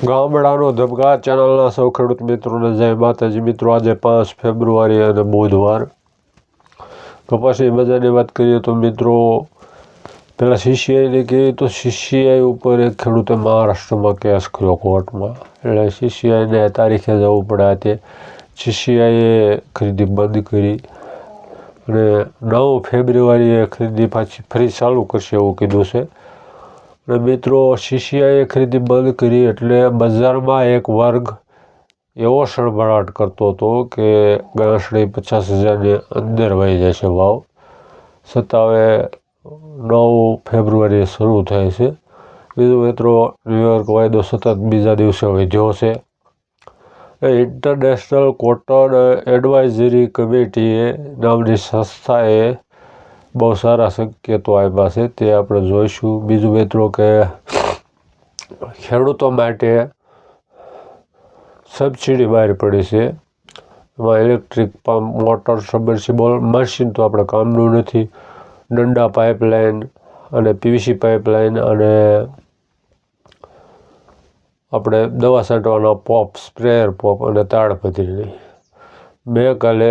ગામડાનો ધબકા ચેનલના સૌ ખેડૂત મિત્રોને જય માતાજી. મિત્રો, આજે પાંચ ફેબ્રુઆરી અને બુધવાર. કપાસની મજાની વાત કરીએ તો મિત્રો પહેલાં સીસીઆઈને કહીએ તો સીસીઆઈ ઉપર એક ખેડૂતે મહારાષ્ટ્રમાં કેસ કર્યો કોર્ટમાં. એટલે સીસીઆઈને તારીખે જવું પડે તે સીસીઆઈએ ખરીદી બંધ કરી અને નવ ફેબ્રુઆરીએ ખરીદી પાછી ફરી ચાલુ કરશે એવું કીધું છે. મિત્રો, શિષ્યએ ખરીદી બંધ કરી એટલે બજારમાં એક વર્ગ એવો સળભળાટ કરતો હતો કે ગાંસડી પચાસ હજારની અંદર વહી જાય છે ભાવ. છતાં હવે નવ ફેબ્રુઆરીએ શરૂ થાય છે. બીજું મિત્રો ન્યુયોર્ક વાયદો સતત બીજા દિવસે વધ્યો છે. ઇન્ટરનેશનલ કોટન એડવાઇઝરી કમિટીએ નામની સંસ્થાએ બહુ સારા સંકેતો આપ્યા છે. તે આપણે જોઈશું. બીજું મિત્રો કે ખેડૂતો માટે સબસિડી બહાર પડી છે. એમાં electric pump motor submersible machine તો આપણે કામનું નથી. ડંડા પાઇપલાઇન અને પીવીસી પાઇપલાઇન અને આપણે દવા છાંટવાના પોપ સ્પ્રેયર પોપ અને તાડપત્રીની મેં કાલે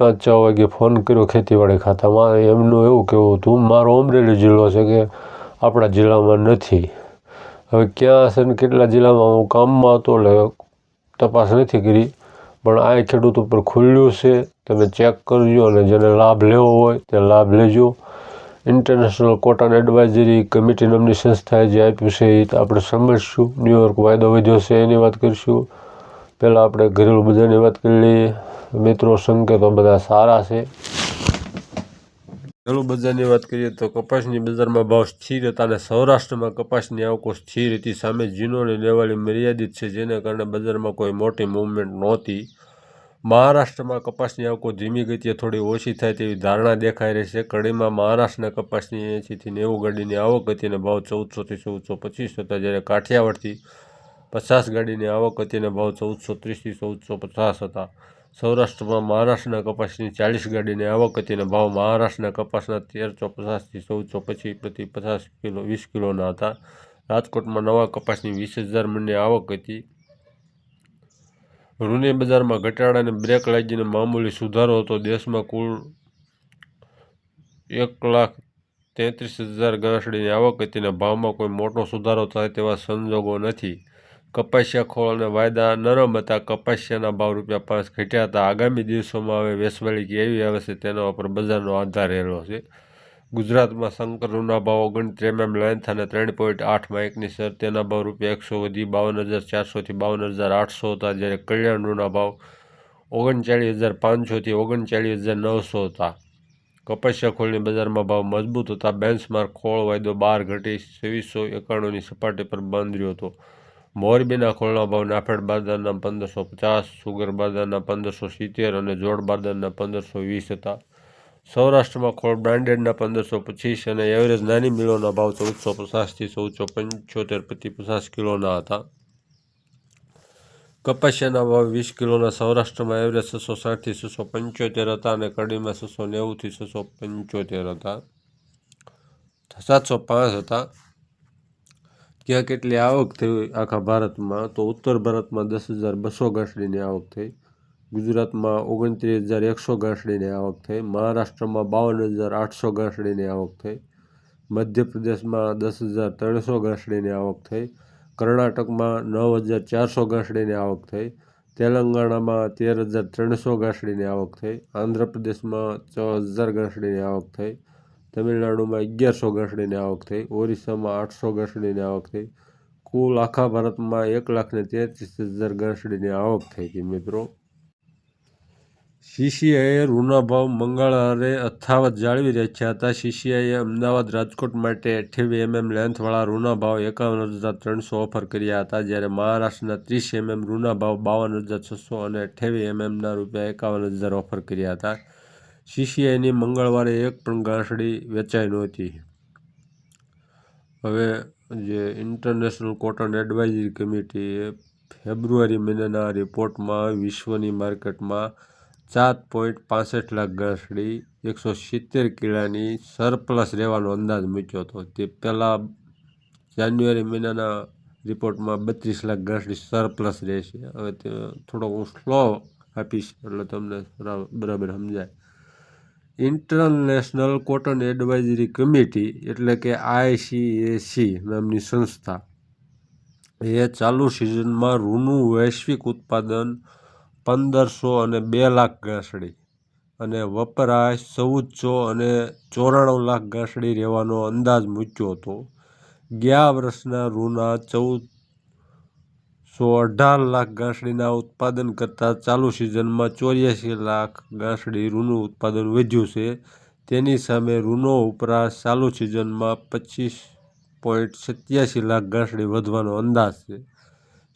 પાંચ છ વાગે ફોન કર્યો ખેતીવાડી ખાતામાં. એમનું એવું કહેવું હતું, મારો અમરેલી જિલ્લો છે કે આપણા જિલ્લામાં નથી. હવે ક્યાં હશે ને કેટલા જિલ્લામાં હું કામમાં હતો એટલે તપાસ નથી કરી. પણ આ ખેડૂત ઉપર ખુલ્યું છે. તમે ચેક કરજો અને જેને લાભ લેવો હોય તે લાભ લેજો. ઇન્ટરનેશનલ કોટન એડવાઇઝરી કમિટી નામની સંસ્થાએ જે આપ્યું છે એ આપણે સમજશું. ન્યુયોર્ક વાયદો વધ્યો છે, એની વાત કરીશું. પહેલાં આપણે ઘરેલું બજારની વાત કરી લઈએ. મિત્રો, સંકેતો બધા સારા છે. ઘરેલું બજારની વાત કરીએ તો કપાસની બજારમાં ભાવ સ્થિર હતા અને સૌરાષ્ટ્રમાં કપાસની આવકો સ્થિર હતી. સામે જીનોની લેવાલી મર્યાદિત છે, જેના કારણે બજારમાં કોઈ મોટી મૂવમેન્ટ નહોતી. મહારાષ્ટ્રમાં કપાસની આવકો ધીમી ગતિએ થોડી ઓછી થાય તેવી ધારણા દેખાઈ રહી છે. કડીમાં મહારાષ્ટ્રના કપાસની એંશીથી નેવું ગાડીની આવક હતી અને ભાવ ચૌદસોથી ચૌદસો પચીસ હતા, જ્યારે કાઠિયાવાડથી પચાસ ગાડીની આવક હતી અને ભાવ ચૌદસો ત્રીસથી ચૌદસો પચાસ હતા. સૌરાષ્ટ્રમાં મહારાષ્ટ્રના કપાસની ચાલીસ ગાડીની આવક હતી અને ભાવ મહારાષ્ટ્રના કપાસના તેરસો પચાસથી ચૌદસો પછી પ્રતિ પચાસ કિલો, વીસ કિલોના હતા. રાજકોટમાં નવા કપાસની વીસ હજાર મણની આવક હતી. રૂની બજારમાં ઘટાડાને બ્રેક લાગીને મામૂલી સુધારો હતો. દેશમાં કુલ એક લાખ તેત્રીસ હજાર ગાંસડીની આવક હતી અને ભાવમાં કોઈ મોટો સુધારો થાય તેવા સંજોગો નથી. કપાસિયા ખોળ અને વાયદા નરમ હતા. કપાસિયાના ભાવ રૂપિયા પાંચ ઘટ્યા હતા. આગામી દિવસોમાં હવે વેસવાળી કેવી આવે છે તેના ઉપર બજારનો આધાર રહેલો છે. ગુજરાતમાં શંકરનું ભાવ ઓગણત્રી એમએમ લેન્થ અને ત્રણ પોઈન્ટ આઠમાં એકની સર તેના ભાવ રૂપિયા એકસો વધી બાવન હજાર ચારસોથી બાવન હજાર આઠસો હતા જ્યારે કલ્યાણના ભાવ ઓગણચાળીસ હજાર પાંચસોથી ઓગણચાળીસ હજાર નવસો હતા. કપાસિયા ખોળની બજારમાં ભાવ મજબૂત હતા. બેન્ચમાર્ક ખોળ વાયદો બાર ઘટી છવ્વીસો એકાણુંની સપાટી પર બંધ રહ્યો હતો. મોરબીના ખોળના ભાવ નાફેડ બાદરના પંદરસો પચાસ, સુગર બાદરના પંદરસો સિત્તેર અને જોડ બાદરના પંદરસો વીસ હતા. સૌરાષ્ટ્રમાં ખોળ બ્રાન્ડેડના પંદરસો પચીસ અને એવરેજ નાની મિલોના ભાવ ચૌદસો પચાસથી ચૌદસો પંચોતેર પ્રતિ પચાસ કિલોના હતા. કપાસિયાના ભાવ વીસ કિલોના સૌરાષ્ટ્રમાં એવરેજ છસો સાઠથી છસો પંચોતેર હતા અને કડીમાં છસો નેવુંથી છસો પંચોતેર હતા. સાતસો પાંચ હતા. ક્યાં કેટલી આવક થઈ આખા ભારતમાં, તો ઉત્તર ભારતમાં દસ હજાર બસો ગાંસડીની આવક થઈ. ગુજરાતમાં ઓગણત્રીસ હજાર એકસો ગાંસડીની આવક થઈ. મહારાષ્ટ્રમાં બાવન હજાર આઠસો ગાંસડીની આવક થઈ. મધ્યપ્રદેશમાં દસ હજાર ત્રણસો ગાંસડીની આવક થઈ. કર્ણાટકમાં નવ હજાર ચારસો ગાંસડીની આવક થઈ. તેલંગાણામાં તેર હજાર ત્રણસો ગાંસડીની આવક થઈ. આંધ્રપ્રદેશમાં છ હજાર ગાંસડીની આવક થઈ. તમિલનાડુમાં અગિયારસો ગાંસડીની આવક થઈ, ઓરિસ્સામાં આઠસો ગાંસડીની આવક થઈ. કુલ આખા ભારતમાં એક લાખને તેત્રીસ હજાર ગાંસડીની આવક થઈ હતી, મિત્રો. સીસીઆઈએ રૂના ભાવ મંગળવારે અથાવત જાળવી રાખ્યા હતા. સીસીઆઈએ અમદાવાદ રાજકોટ માટે અઠ્યાવી એમએમ લેન્થવાળા રૂના ભાવ એકાવન હજાર ત્રણસો ઓફર કર્યા હતા, જ્યારે મહારાષ્ટ્રના ત્રીસ એમએમ રૂના ભાવ બાવન હજાર છસો અને અઠ્યાવી એમએમના રૂપિયા એકાવન હજાર ઓફર કર્યા હતા. સીસીઆઈની મંગળવારે એક પણ ગાંસડી વેચાઈ નહોતી. હવે જે ઇન્ટરનેશનલ કોટન એડવાઇઝરી કમિટીએ ફેબ્રુઆરી મહિનાના રિપોર્ટમાં વિશ્વની માર્કેટમાં સાત પોઈન્ટ પાસઠ લાખ ગાંસડી, એકસો સિત્તેર કિલાની સરપ્લસ રહેવાનો અંદાજ મૂક્યો હતો. તે પહેલાં જાન્યુઆરી મહિનાના રિપોર્ટમાં બત્રીસ લાખ ગાંસડી સરપ્લસ રહેશે. હવે તે થોડો હું સ્લો આપીશ એટલે તમને બરાબર સમજાય. ઇન્ટરનેશનલ કોટન એડવાઇઝરી કમિટી, એટલે કે આઈસીએસી નામની સંસ્થા. એ ચાલુ સિઝનમાં રૂનું વૈશ્વિક ઉત્પાદન પંદરસો અને બે લાખ ઘાસડી અને વપરાશ ચૌદસો અને ચોરાણું લાખ ઘાસડી રહેવાનો અંદાજ મૂક્યો હતો. ગયા વર્ષના રૂના ચૌદ સો અઢાર લાખ ઘાસડીના ઉત્પાદન કરતાં ચાલુ સિઝનમાં ચોર્યાસી લાખ ઘાસડી રૂનું ઉત્પાદન વધ્યું છે. તેની સામે રૂનો ઉપરાશ ચાલુ સિઝનમાં પચીસ પોઈન્ટ સત્યાસી લાખ ઘાસડી વધવાનો અંદાજ છે.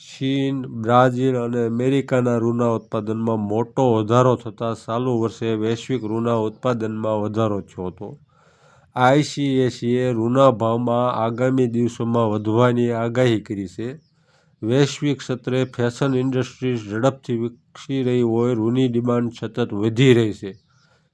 ચીન, બ્રાઝિલ અને અમેરિકાના રૂના ઉત્પાદનમાં મોટો વધારો થતાં ચાલુ વર્ષે વૈશ્વિક રૂના ઉત્પાદનમાં વધારો થયો હતો. આઈસીએસીએ રૂના ભાવમાં આગામી દિવસોમાં વધવાની આગાહી કરી છે. વૈશ્વિક સ્તરે ફેશન ઇન્ડસ્ટ્રી ઝડપથી વિકસી રહી હોય રૂની ડિમાન્ડ સતત વધી રહી છે.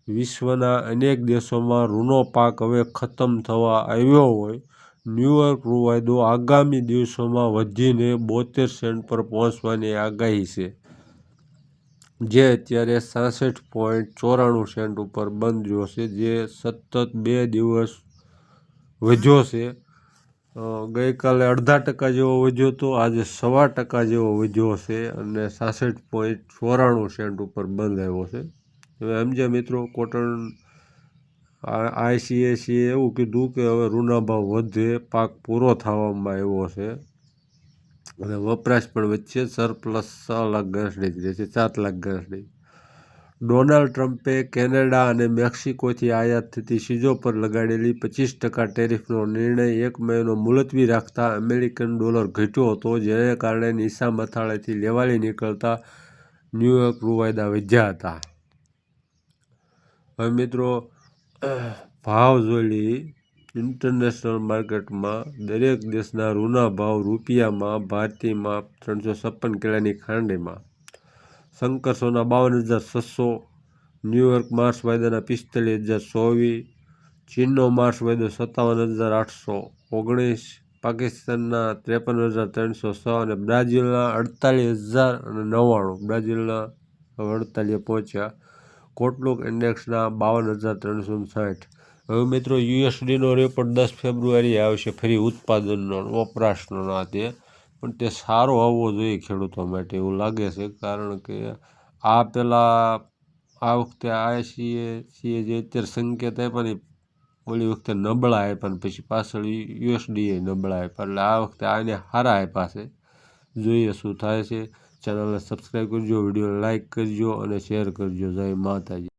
વિશ્વના અનેક દેશોમાં રૂનો પાક હવે ખતમ થવા આવ્યો હોય. ન્યૂયોર્ક રૂવાયદો આગામી દિવસોમાં વધીને બોતેર સેન્ટ પર પહોંચવાની આગાહી છે. જે અત્યારે સાસઠ પોઈન્ટ ચોરાણું સેન્ટ ઉપર બંધ રહ્યો છે, જે સતત બે દિવસ વધ્યો છે. ગઈકાલે અડધા ટકા જેવો વધ્યો હતો આજે સવા ટકા જેવો વધ્યો છે અને સાસઠ પોઈન્ટ ચોરાણું સેન્ટ ઉપર બંધ આવ્યો છે. હવે સમજ્યા મિત્રો કોટન આઈસીએસીએ એવું કીધું કે હવે રૂના ભાવ વધે, પાક પૂરો થવામાં આવ્યો છે. અને વપરાશ પણ વચ્ચે સરપ્લસ છ લાખ ઘાસડી જ રહેશે સાત લાખ ઘાસડી ડોનાલ્ડ ટ્રમ્પે કેનેડા અને મેક્સિકોથી આયાત થતી ચીજો પર લગાડેલી પચીસ ટકા ટેરિફનો નિર્ણય એક મહિનો મુલતવી રાખતા અમેરિકન ડોલર ઘટ્યો હતો, જેને કારણે નિશા મથાળેથી લેવાલી નીકળતા ન્યૂયોર્ક રૂવાયદા વધ્યા હતા. હવે મિત્રો, ભાવ જોઈ ઇન્ટરનેશનલ માર્કેટમાં દરેક દેશના રૂના ભાવ રૂપિયામાં, ભારતીયમાં ત્રણસો છપ્પન કિલાની ખાંડીમાં શંકર સોના બાવન હજાર છસો ન્યૂયોર્ક માર્સ વાયદાના પિસ્તાલીસ હજાર ચોવીસ, ચીનનો માર્ચ વાયદો સત્તાવન હજાર આઠસો ઓગણીસ, પાકિસ્તાનના ત્રેપન હજાર ત્રણસો છ અને બ્રાઝિલના અડતાલીસ હજાર અને નવ્વાણું. બ્રાઝિલના અડતાલીસ પહોંચ્યા. કોટલુક ઇન્ડેક્સના બાવન હજાર ત્રણસો સાઠ. હવે મિત્રો યુએસડીનો રેપોર્ટ દસ ફેબ્રુઆરી આવશે. ફરી ઉત્પાદનનો, વપરાશનો ના તે પણ તે સારો આવવો જોઈએ ખેડૂતો માટે એવું લાગે છે, કારણ કે આ પહેલાં આ વખતે આઈસીએ સીએ જે અત્યારે સંકેત આપ્યા ને, ઓલી વખતે નબળા આપ્યા ને, પછી પાછળ યુએસડીએ નબળા આપ્યા, એટલે આ વખતે આને સારા આપ્યા છે. જોઈએ શું થાય છે. ચેનલને સબસ્ક્રાઈબ કરજો, વિડીયોને લાઇક કરજો અને શેર કરજો. જય માતાજી.